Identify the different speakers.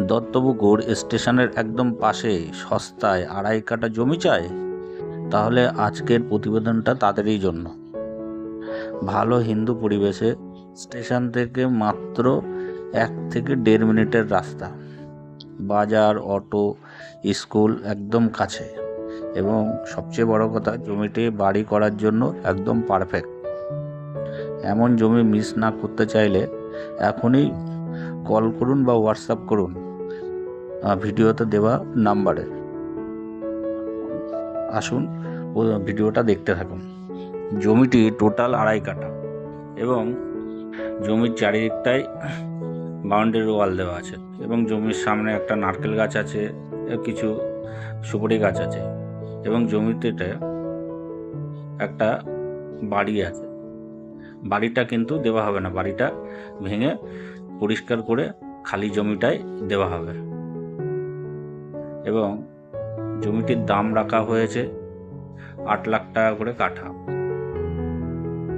Speaker 1: দত্তপুকুর স্টেশনের একদম পাশে সস্তায় আড়াই কাটা জমি চায় তাহলে আজকের প্রতিবেদনটা তাদেরই জন্য। ভালো হিন্দু পরিবেশে স্টেশন থেকে মাত্র এক থেকে দেড় মিনিটের রাস্তা। বাজার, অটো, স্কুল একদম কাছে। এবং সবচেয়ে বড় কথা, জমিটি বাড়ি করার জন্য একদম পারফেক্ট। এমন জমি মিস না করতে চাইলে এখনই কল করুন বা হোয়াটসঅ্যাপ করুন। ভিডিওতে দেওয়া নাম্বারে। আসুন ভিডিওটা দেখতে থাকুন। জমিটি টোটাল আড়াই কাঠা এবং জমির চারিদিকটাই বাউন্ডারি ওয়াল দেওয়া আছে এবং জমির সামনে একটা নারকেল গাছ আছে কিছু সুপারি গাছ আছে এবং জমিতে একটা বাড়ি আছে। বাড়িটা কিন্তু দেওয়া হবে না, বাড়িটা ভেঙে পরিষ্কার করে খালি জমিটাই দেওয়া হবে। এবং জমিটির দাম রাখা হয়েছে আট লাখ টাকা করে কাঠা।